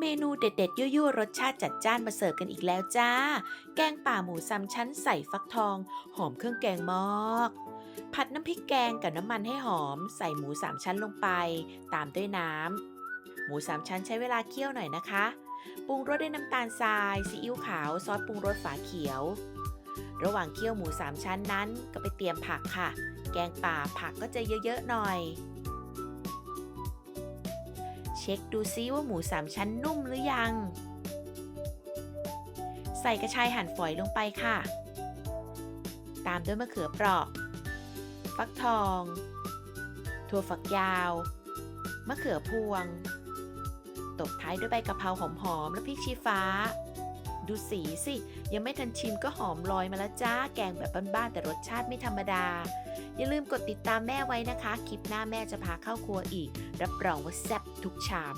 เมนูเด็ดๆ ยั่วๆ รสชาติจัดจ้านมาเสิร์ฟกันอีกแล้วจ้า แกงป่าหมูสามชั้นใส่ฟักทอง หอมเครื่องแกงมากผัดน้ำพริกแกงกับน้ำมันให้หอม ใส่หมูสามชั้นลงไป ตามด้วยน้ำ หมูสามชั้นใช้เวลาเคี่ยวหน่อยนะคะ ปรุงรสด้วยน้ำตาลทราย ซีอิ๊วขาว ซอสปรุงรสฝาเขียว ระหว่างเคี่ยวหมูสามชั้นนั้นก็ไปเตรียมผักค่ะ แกงป่าผักก็จะเยอะๆหน่อย ช็คดูซิว่าหมูสามชั้นนุ่มหรือยัง ใส่กระชายหั่นฝอยลงไปค่ะ ตามด้วยมะเขือเปราะ ฟักทอง ถั่วฝักยาว มะเขือพวง ตบท้ายด้วยใบกะเพราหอมๆ และพริกชี้ฟ้า ดูสีสิ ยังไม่ทันชิมก็หอมลอยมาแล้วจ้า แกงแบบบ้านๆแต่รสชาติไม่ธรรมดา อย่าลืมกดติดตามแม่ไว้นะคะ คลิปหน้าแม่จะพาเข้าครัวอีก รับรองว่าแซ่บทุกชาม